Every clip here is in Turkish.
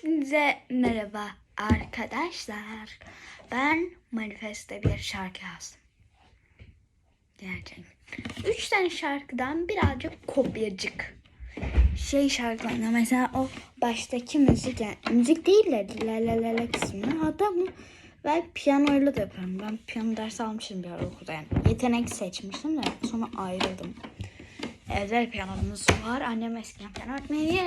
Size merhaba arkadaşlar. Ben manifeste bir şarkı yazdım. Gerçekten. Üç tane şarkıdan birazcık kopyacık. Şey şarkılarında mesela o baştaki müzik yani müzik değil de la la la la kısmı. Hatta bunu ben piyanoyla da yaparım. Ben piyano dersi almışım bir ara okulda yani. Yetenek seçmiştim de sonra ayrıldım. Özel piyanomuz var. Annem eskiden piyano öğretmeni.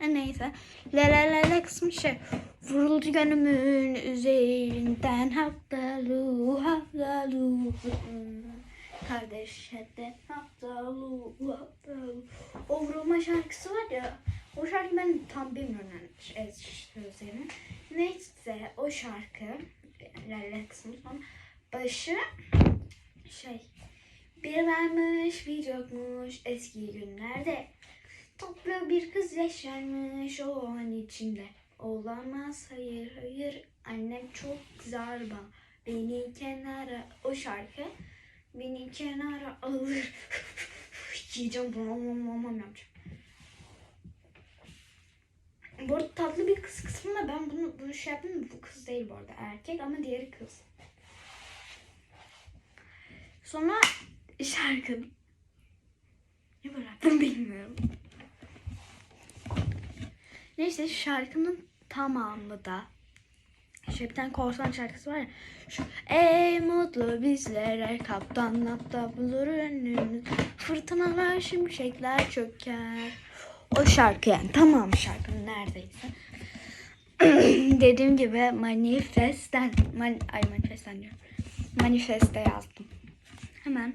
Neyse. La la la la kısmı şey. Vuruldu gönlümün üzerinden haftalu haftalu. Kardeş hede haftalu haftalu. O vurulma şarkısı var ya. O şarkı ben tam bilmiyorum yani sözlerini. Neyse o şarkı la la kısmı başı bir varmış bir yokmuş eski günlerde. Toplu bir kız yaşarmış o an içinde. Olamaz hayır hayır. Annem çok zarba Beni kenara o şarkı Beni kenara alır. Yiyeceğim bunu amam amam yapacağım. Bu arada tatlı bir kız kısmında ben bunu, bunu şey yaptım bu kız değil bu arada erkek ama diğeri kız. Sonra şarkı. Ne bıraktım bilmiyorum. Neyse şarkının tamamı da şey bir tane korsan şarkısı var ya. Şu, Ey mutlu bizlere kaptan hatta bulur önümüz. Fırtınalar şimşekler çöker. O şarkı yani tamam şarkının neredeyse. Dediğim gibi manifesten man, ay manifesten diyorum. Manifeste yazdım. Hemen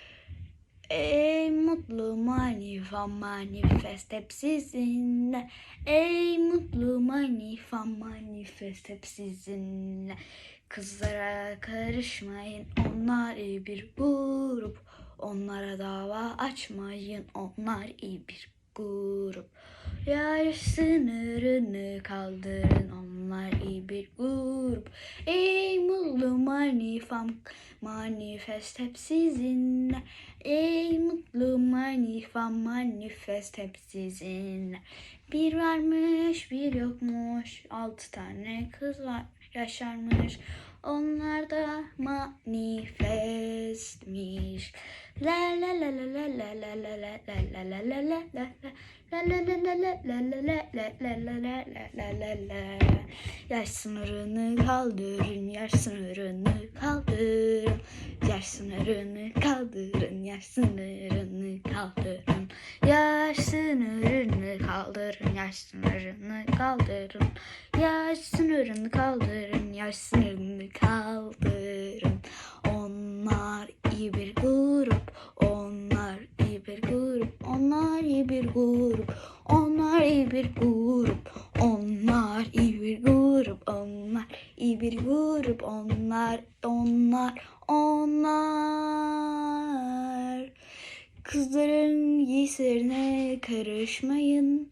Ey mutlu manifa manifest hep sizinle. Ey mutlu manifa manifest hep sizinle. Kızlara karışmayın onlar iyi bir grup. Onlara dava açmayın onlar iyi bir grup. Yaş sınırını kaldırın onlar iyi bir grup. Ey mutlu manifam manifest hep sizinle. Ey mutlu manifam manifest hep sizinle. Bir varmış bir yokmuş altı tane kız var yaşarmış. Onlar da manifestmiş. La la la la la la la la la la la la la la la la la la la la la la la la la la la la la la Yaş sınırını kaldırın, yaş sınırını kaldırın. Yaş sınırını kaldırın, yaş sınırını kaldırın. Yaş sınırını kaldırın, yaş sınırını kaldırın. Yaş sınırını kaldırın, yaş sınırını kaldırın bir grup, onlar, onlar, onlar. Kızların giysilerine karışmayın.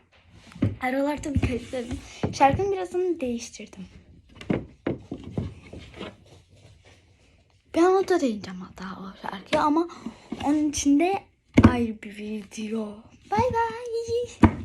Aralar tabii kayıtladım. Şarkının birazını değiştirdim. Bir anota değineceğim hatta o şarkıya ama onun içinde ayrı bir video. Bay bay.